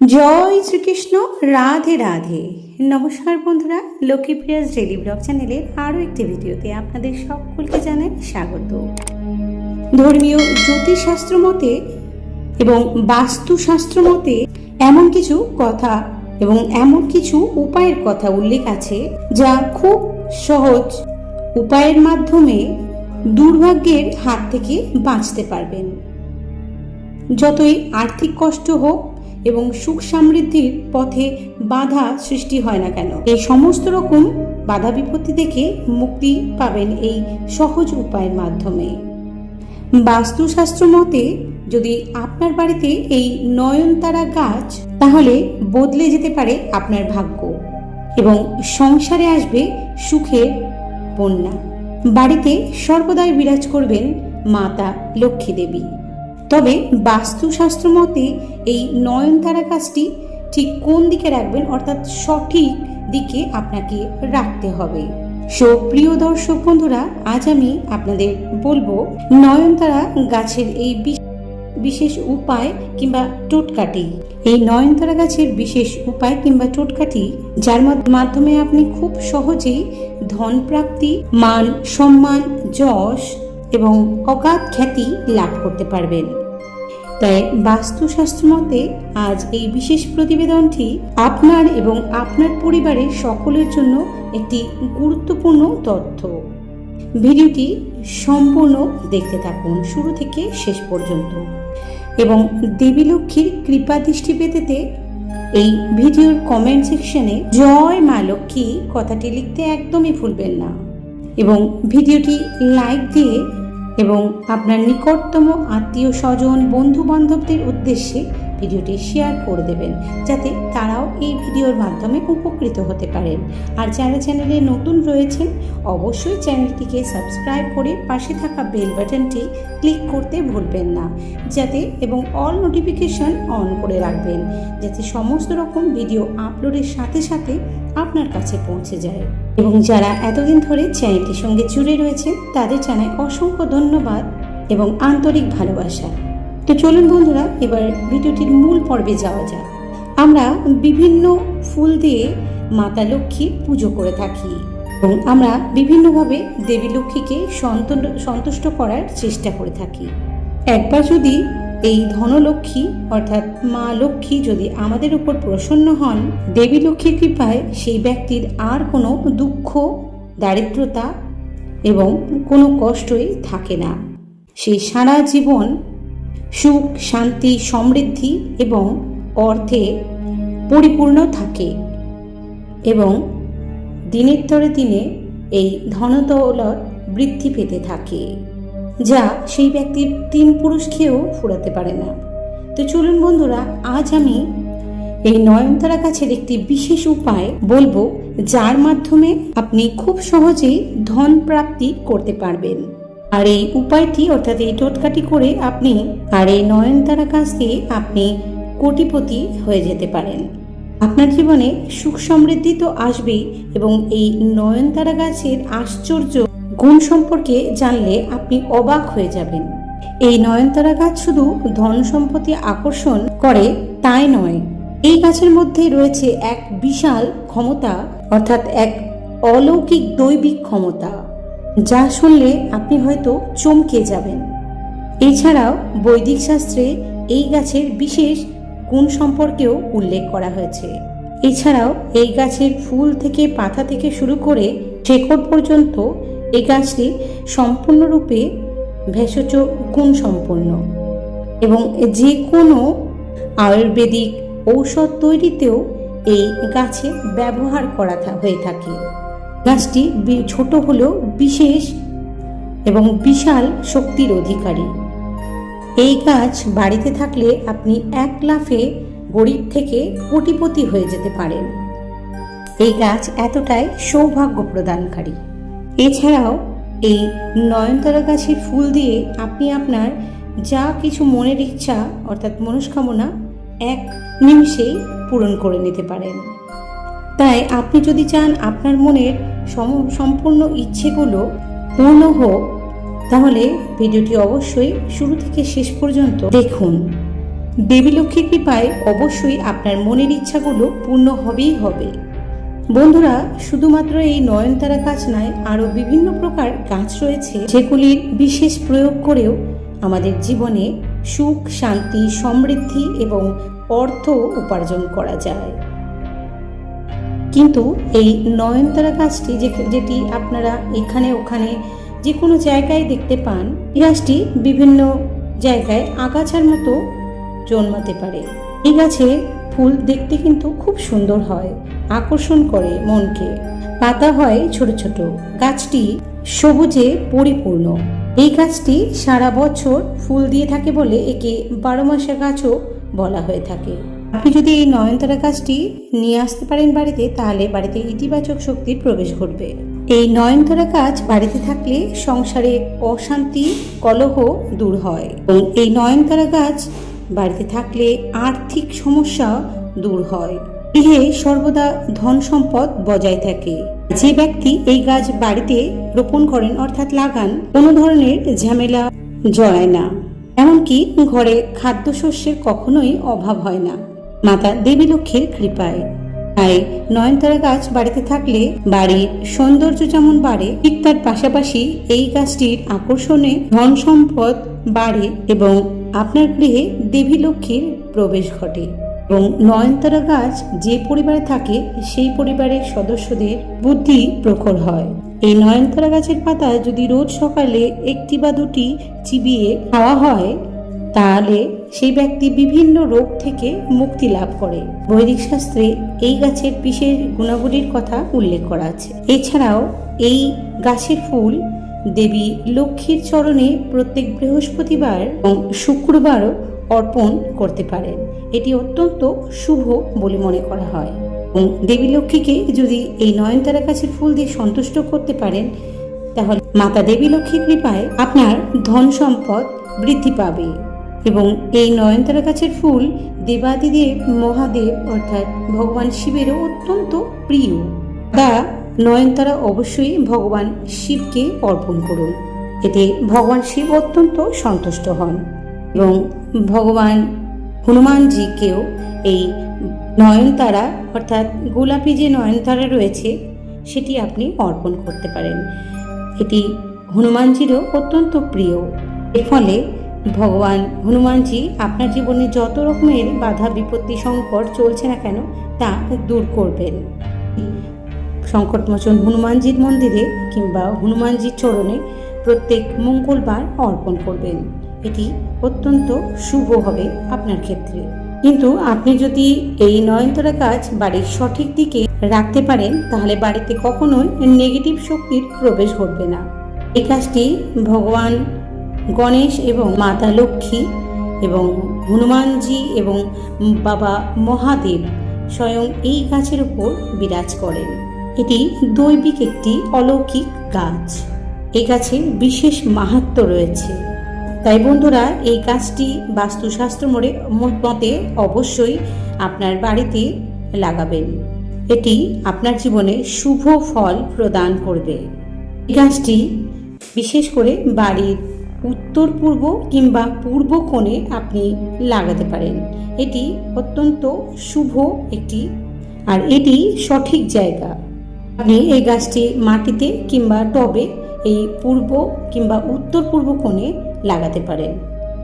জয় শ্রীকৃষ্ণ, রাধে রাধে। নমস্কার বন্ধুরা, লক্ষ্মীপ্রিয়াস daily blog চ্যানেলের আরও একটি ভিডিওতে আপনাদের সকলকে জানাই স্বাগত। ধর্মীয় জ্যোতিষশাস্ত্র মতে এবং বাস্তুশাস্ত্র মতে এমন কিছু কথা এবং এমন কিছু উপায়ের কথা উল্লেখ আছে যা খুব সহজ উপায়ের মাধ্যমে দুর্ভাগ্যের হাত থেকে বাঁচতে পারবেন। যতই আর্থিক কষ্ট হোক এবং সুখ সমৃদ্ধির পথে বাধা সৃষ্টি হয় না কেন? এই সমস্ত রকম বাধা বিপত্তি থেকে মুক্তি পাবেন এই সহজ উপায়ের মাধ্যমে। বাস্তুশাস্ত্র মতে, যদি আপনার বাড়িতে এই নয়নতারা গাছ, তাহলে বদলে যেতে পারে আপনার ভাগ্য এবং সংসারে আসবে সুখের বন্যা। বাড়িতে সর্বদাই বিরাজ করবেন মাতা লক্ষ্মী দেবী। তবে বাস্তুশাস্ত্র মতে এই নয়নতারা গাছটি ঠিক কোন দিকে রাখবেন অর্থাৎ সঠিক দিকে আপনাকে রাখতে হবে। সো প্রিয় দর্শক বন্ধুরা, আজ আমি আপনাদের বলব নয়নতারা গাছের এই বিশ- বিশেষ উপায় কিংবা টোটকাটি। এই নয়নতারা গাছের বিশেষ উপায় কিংবা টোটকাটি, যার মাধ্যমে আপনি খুব সহজেই ধন প্রাপ্তি, মান সম্মান, যশ এবং অগাধ খ্যাতি লাভ করতে পারবেন। তাই বাস্তুশাস্ত্র মতে আজ এই বিশেষ প্রতিবেদনটি আপনার এবং আপনার পরিবারের সকলের জন্য একটি গুরুত্বপূর্ণ তথ্য। ভিডিওটি সম্পূর্ণ দেখতে থাকুন শুরু থেকে শেষ পর্যন্ত। এবং দেবী লক্ষ্মীর কৃপা দৃষ্টি পেতেতে এই ভিডিওর কমেন্ট সেকশনে জয় মা লক্ষ্মী কথাটি লিখতে একদমই ভুলবেন না। এবং ভিডিওটি লাইক দিয়ে এবং আপনার নিকটতম আত্মীয় স্বজন বন্ধু বান্ধবদের উদ্দেশ্যে ভিডিওটি শেয়ার করে দেবেন, যাতে তারাও এই ভিডিওর মাধ্যমে উপকৃত হতে পারেন। আর যারা চ্যানেলে নতুন রয়েছেন, অবশ্যই চ্যানেলটিকে সাবস্ক্রাইব করে পাশে থাকা বেল বাটনটি ক্লিক করতে ভুলবেন না, যাতে এবং অল নোটিফিকেশন অন করে রাখবেন, যাতে সমস্ত রকম ভিডিও আপলোডের সাথে সাথে আপনার কাছে পৌঁছে যায়। এবং যারা এতদিন ধরে চ্যানেলটির সঙ্গে জুড়ে রয়েছেন, তাদের জানাই অসংখ্য ধন্যবাদ এবং আন্তরিক ভালোবাসা। তো চলুন বন্ধুরা, এবার ভিডিওটির মূল পর্বে যাওয়া যাক। আমরা বিভিন্ন ফুল দিয়ে মাতা লক্ষ্মীর পুজো করে থাকি এবং আমরা বিভিন্নভাবে দেবী লক্ষ্মীকে সন্ত- সন্তুষ্ট করার চেষ্টা করে থাকি। একবার যদি এই ধনলক্ষ্মী, অর্থাৎ মা লক্ষ্মী যদি আমাদের উপর প্রসন্ন হন, দেবী লক্ষ্মীর কৃপায় সেই ব্যক্তির আর কোনো দুঃখ, দারিদ্রতা এবং কোনো কষ্টই থাকে না। সেই সারা জীবন সুখ, শান্তি, সমৃদ্ধি এবং অর্থে পরিপূর্ণ থাকে এবং দিনের তরে দিনে এই ধনদৌলত বৃদ্ধি পেতে থাকে। যা সেই ব্যক্তির তিন পুরুষকেও ফুরাতে পারে না। তো চলুন বন্ধুরা, আজ আমি এই নয়নতারা গাছের একটি বিশেষ উপায় বলব, যার মাধ্যমে আপনি খুব সহজেই ধন প্রাপ্তি করতে পারবেন। আর এই উপায়টি, অর্থাৎ এই টোটকাটি করে আপনি আর এই নয়নতারা গাছ দিয়ে আপনি কোটিপতি হয়ে যেতে পারেন। আপনার জীবনে সুখ সমৃদ্ধি তো আসবেই, এবং এই নয়নতারা গাছের আশ্চর্য গুণ সম্পর্কে জানলে আপনি অবাক হয়ে যাবেন। এই নয়নতারা গাছ শুধু ধন সম্পত্তি আকর্ষণ করে, তাই নয়। এই গাছের মধ্যে রয়েছে এক বিশাল ক্ষমতা, অর্থাৎ এক অলৌকিক দৈবিক ক্ষমতা, যা শুনলে আপনি হয়তো চমকে যাবেন। এছাড়াও বৈদিক শাস্ত্রে এই গাছের বিশেষ গুণ সম্পর্কেও উল্লেখ করা হয়েছে। এছাড়াও এই গাছের ফুল থেকে পাতা থেকে শুরু করে শেকড় পর্যন্ত এই গাছটি সম্পূর্ণরূপে ভেষজ গুণ সম্পন্ন এবং যে কোনো আয়ুর্বেদিক ঔষধ তৈরিতেও এই গাছে ব্যবহার করা হয়ে থাকে। গাছটি ছোট হলেও বিশেষ এবং বিশাল শক্তির অধিকারী। এই গাছ বাড়িতে থাকলে আপনি এক লাফে গরিব থেকে কোটিপতি হয়ে যেতে পারেন। এই গাছ এতটাই সৌভাগ্য প্রদানকারী। এছাড়াও এই নয়নতারা গাছের ফুল দিয়ে আপনি আপনার যা কিছু মনের ইচ্ছা, অর্থাৎ মনস্কামনা, এক নিমিষেই পূরণ করে নিতে পারেন। তাই আপনি যদি চান আপনার মনের সম- সম্পূর্ণ ইচ্ছেগুলো পূর্ণ হোক, তাহলে ভিডিওটি অবশ্যই শুরু থেকে শেষ পর্যন্ত দেখুন। দেবী লক্ষ্মীর কৃপায় অবশ্যই আপনার মনের ইচ্ছাগুলো পূর্ণ হবেই হবে। বন্ধুরা, শুধুমাত্র এই নয়নতারা গাছ নয়, আরও বিভিন্ন প্রকার গাছ রয়েছে যেগুলির বিশেষ প্রয়োগ করেও আমাদের জীবনে সুখ, শান্তি, সমৃদ্ধি এবং অর্থ উপার্জন করা যায়। কিন্তু এই নয়নতারা গাছটি যেটি আপনারা এখানে ওখানে যে কোনো জায়গায় দেখতে পান, এই গাছটি বিভিন্ন জায়গায় আগাছার মতো জন্মাতে পারে। এই গাছে ফুল দেখতে কিন্তু খুব সুন্দর হয়। আকর্ষণ করে মনকে। পাতা হয় ছোট ছোট। গাছটি সবুজে পরিপূর্ণ। এই গাছটি সারা বছর ফুল দিয়ে থাকে বলে একে বারো মাসের গাছও বলা হয়ে থাকে। আপনি যদি এই নয়নতারা গাছটি নিয়ে আসতে পারেন বাড়িতে, তাহলে বাড়িতে ইতিবাচক শক্তির প্রবেশ ঘটবে এই নয়নতারা গাছ বাড়িতে থাকলে সংসারে অশান্তি, কলহ দূর হয়। এবং এই নয়নতারা গাছ বাড়িতে থাকলে আর্থিক সমস্যা দূর হয়। গৃহে সর্বদা ধন সম্পদ বজায় থাকে। যে ব্যক্তি এই গাছ বাড়িতে রোপণ করেন, অর্থাৎ লাগান, কোনো ধরনের ঝামেলা জড়ায় না। এমনকি ঘরে খাদ্যশস্যের কখনোই অভাব হয় না। মাতা দেবী লক্ষ্মীর কৃপায়। তাই নয়নতারা গাছ বাড়িতে থাকলে বাড়ির সৌন্দর্য যেমন বাড়ে, ঠিক তার পাশাপাশি এই গাছটির আকর্ষণে ধন সম্পদ বাড়ে এবং আপনার গৃহে দেবী লক্ষ্মীর প্রবেশ ঘটে। এবং নয়নতারা গাছ যে পরিবারে থাকে, সেই পরিবারের সদস্যদের বুদ্ধি প্রখর হয়। এই নয়নতারা গাছের পাতা যদি রোজ সকালে একটি বা দুটি চিবিয়ে খাওয়া হয়, তাহলে সেই ব্যক্তি বিভিন্ন রোগ থেকে মুক্তি লাভ করে। বৈদিক শাস্ত্রে এই গাছের বিশেষ গুণাবলীর কথা উল্লেখ করা আছে। এছাড়াও এই গাছের ফুল দেবী লক্ষ্মীর চরণে প্রত্যেক বৃহস্পতিবার এবং শুক্রবারও অর্পণ করতে পারেন। এটি অত্যন্ত শুভ বলে মনে করা হয়। এবং দেবী লক্ষ্মীকে যদি এই নয়নতারা গাছের ফুল দিয়ে সন্তুষ্ট করতে পারেন, তাহলে মাতা দেবী লক্ষ্মীর কৃপায় আপনার ধন সম্পদ বৃদ্ধি পাবে। এবং এই নয়নতারা গাছের ফুল দেবাদিদেব, মহাদেব অর্থাৎ ভগবান শিবেরও অত্যন্ত প্রিয়। তা নয়নতারা অবশ্যই ভগবান শিবকে অর্পণ করুন। এতে ভগবান শিব অত্যন্ত সন্তুষ্ট হন। এবং ভগবান হনুমানজিকেও এই নয়নতারা, অর্থাৎ গোলাপি যে নয়নতারা রয়েছে, সেটি আপনি অর্পণ করতে পারেন। এটি হনুমানজিরও অত্যন্ত প্রিয়। এর ফলে ভগবান হনুমানজি আপনার জীবনে যত রকমের বাধা, বিপত্তি, সংকট চলছে না কেন, তা দূর করবেন। সংকটমোচন হনুমানজির মন্দিরে কিংবা হনুমানজির চরণে প্রত্যেক মঙ্গলবার অর্পণ করবেন। এটি অত্যন্ত শুভ হবে আপনার ক্ষেত্রে। কিন্তু আপনি যদি এই নয়নতারা গাছ বাড়ির সঠিক দিকে রাখতে পারেন, তাহলে বাড়িতে কখনোই নেগেটিভ শক্তির প্রবেশ ঘটবে না। এই গাছটি ভগবান গণেশ এবং মাতা লক্ষ্মী এবং হনুমানজি এবং বাবা মহাদেব স্বয়ং এই গাছের উপর বিরাজ করেন। এটি দৈবিক একটি অলৌকিক গাছ। এই গাছের বিশেষ মাহাত্ম রয়েছে। তাই বন্ধুরা, এই গাছটি বাস্তুশাস্ত্র মোড়ে মতে অবশ্যই আপনার বাড়িতে লাগাবেন। এটি আপনার জীবনে শুভ ফল প্রদান করবে। এই গাছটি বিশেষ করে বাড়ির উত্তর পূর্ব কিংবা পূর্ব কোণে আপনি লাগাতে পারেন। এটি অত্যন্ত শুভ একটি আর এটি সঠিক জায়গা। আপনি এই গাছটি মাটিতে কিংবা টবে এই পূর্ব কিংবা উত্তর পূর্ব কোণে লাগাতে পারেন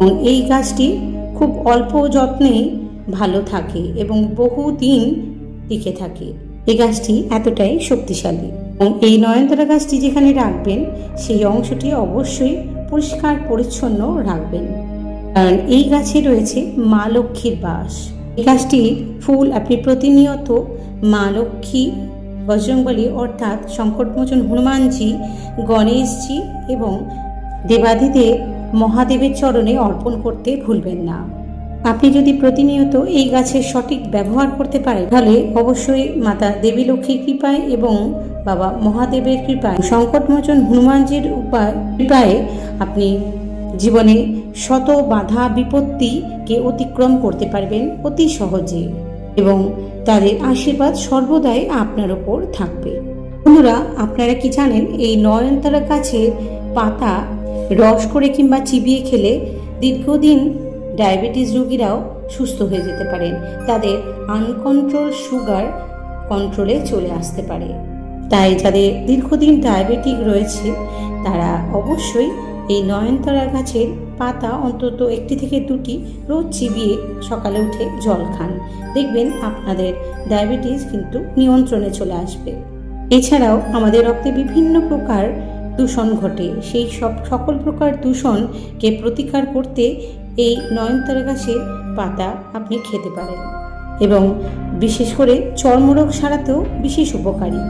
এবং এই গাছটি খুব অল্প যত্নে ভালো থাকে এবং বহুদিন টিকে থাকে। এই গাছটি এতটাই শক্তিশালী। এবং এই নয়নতারা গাছটি যেখানে রাখবেন, সেই অংশটি অবশ্যই পরিষ্কার পরিচ্ছন্ন রাখবেন। কারণ এই গাছে রয়েছে মা লক্ষ্মীর বাস। এই গাছটির ফুল আপনি প্রতিনিয়ত মা লক্ষ্মী, বজরংবলী অর্থাৎ সংকটমোচন হনুমানজি, গণেশজি এবং দেবাদিদেব মহাদেবের চরণে অর্পণ করতে ভুলবেন না। আপনি যদি প্রতিনিয়ত এই গাছের সঠিক ব্যবহার করতে পারেন, তাহলে অবশ্যই মাতা দেবী লক্ষ্মীর কৃপায় এবং বাবা মহাদেবের কৃপায়, সংকটমোচন হনুমানজির উপায়, কৃপায় আপনি জীবনে শত বাধা বিপত্তিকে অতিক্রম করতে পারবেন অতি সহজে এবং তাদের আশীর্বাদ সর্বদাই আপনার ওপর থাকবে। বন্ধুরা, আপনারা কি জানেন এই নয়নতারা গাছের পাতা রস করে কিংবা চিবিয়ে খেলে দীর্ঘদিন ডায়াবেটিস রোগীরাও সুস্থ হয়ে যেতে পারেন। তাদের আনকন্ট্রোল সুগার কন্ট্রোলে চলে আসতে পারে। তাই যাদের দীর্ঘদিন ডায়াবেটিক রয়েছে, তারা অবশ্যই এই নয়নতারা গাছের পাতা অন্তত একটি থেকে দুটি রোজ চিবিয়ে সকালে উঠে জল খান। দেখবেন আপনাদের ডায়াবেটিস কিন্তু নিয়ন্ত্রণে চলে আসবে। এছাড়াও আমাদের রক্তে বিভিন্ন প্রকার দূষণ ঘটে। সেই সব সকল প্রকার দূষণকে প্রতিকার করতে এই নয়নতারা গাছের পাতা আপনি খেতে পারেন এবং বিশেষ করে চর্মরোগ সারাতেও বিশেষ উপকারী।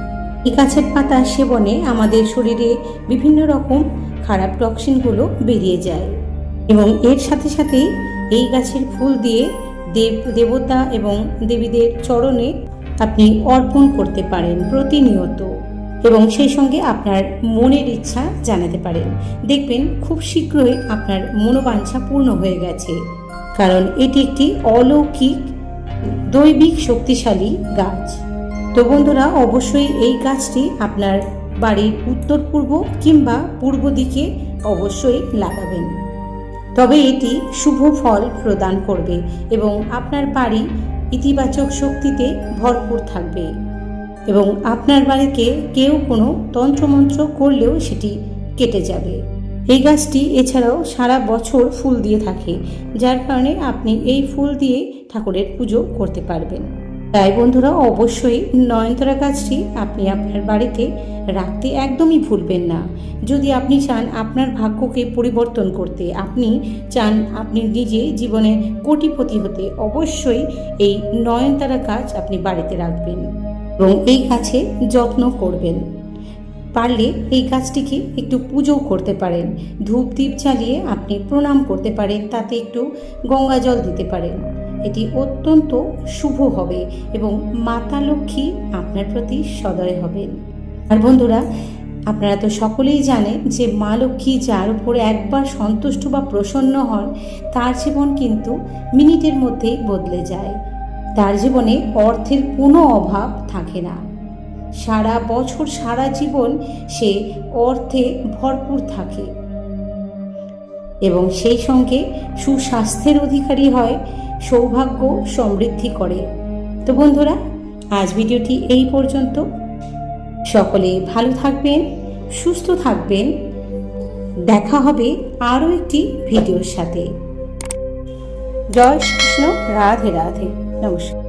এই গাছের পাতা সেবনে আমাদের শরীরে বিভিন্ন রকম খারাপ টক্সিনগুলো বেরিয়ে যায় এবং এর সাথে সাথে এই গাছের ফুল দিয়ে দেব, দেবতা এবং দেবীদের চরণে আপনি অর্পণ করতে পারেন প্রতিনিয়ত। এবং সেই সঙ্গে আপনার মনের ইচ্ছা জানাতে পারেন। দেখবেন খুব শীঘ্রই আপনার মনোবাঞ্ছা পূর্ণ হয়ে গেছে। কারণ এটি একটি অলৌকিক, দৈবিক শক্তিশালী গাছ। তো বন্ধুরা, অবশ্যই এই গাছটি আপনার বাড়ির উত্তর পূর্ব কিংবা পূর্ব দিকে অবশ্যই লাগাবেন। তবে এটি শুভ ফল প্রদান করবে এবং আপনার বাড়ি ইতিবাচক শক্তিতে ভরপুর থাকবে। এবং আপনার বাড়িতে কেউ কোনো তন্ত্রমন্ত্র করলেও সেটি কেটে যাবে। এই গাছটি এছাড়াও সারা বছর ফুল দিয়ে থাকে, যার কারণে আপনি এই ফুল দিয়ে ঠাকুরের পুজো করতে পারবেন। তাই বন্ধুরা, অবশ্যই নয়নতারা গাছটি আপনি আপনার বাড়িতে রাখতে একদমই ভুলবেন না। যদি আপনি চান আপনার ভাগ্যকে পরিবর্তন করতে, আপনি চান আপনি নিজে জীবনে কোটিপতি হতে, অবশ্যই এই নয়নতারা গাছ আপনি বাড়িতে রাখবেন। এবং এই গাছে যত্ন করবেন। পারলে এই গাছটিকে একটু পুজো করতে পারেন। ধূপ দ্বীপ জ্বালিয়ে আপনি প্রণাম করতে পারেন, তাতে একটু গঙ্গা জল দিতে পারেন। এটি অত্যন্ত শুভ হবে এবং মাতা লক্ষ্মী আপনার প্রতি সদয় হবেন। আর বন্ধুরা, আপনারা তো সকলেই জানেন যে মা লক্ষ্মী যার উপরে একবার সন্তুষ্ট বা প্রসন্ন হন, তার জীবন কিন্তু মিনিটের মধ্যেই বদলে যায়। তার জীবনে অর্থের কোনো অভাব থাকে না। সারা বছর, সারা জীবন সে অর্থে ভরপুর থাকে এবং সেই সঙ্গে সুস্বাস্থ্যের অধিকারী হয়, সৌভাগ্য সমৃদ্ধি করে। তো বন্ধুরা, আজ ভিডিওটি এই পর্যন্ত। সকলে ভালো থাকবেন, সুস্থ থাকবেন। দেখা হবে আরও একটি ভিডিওর সাথে। জয় কৃষ্ণ রাধে রাধে। নমস্কার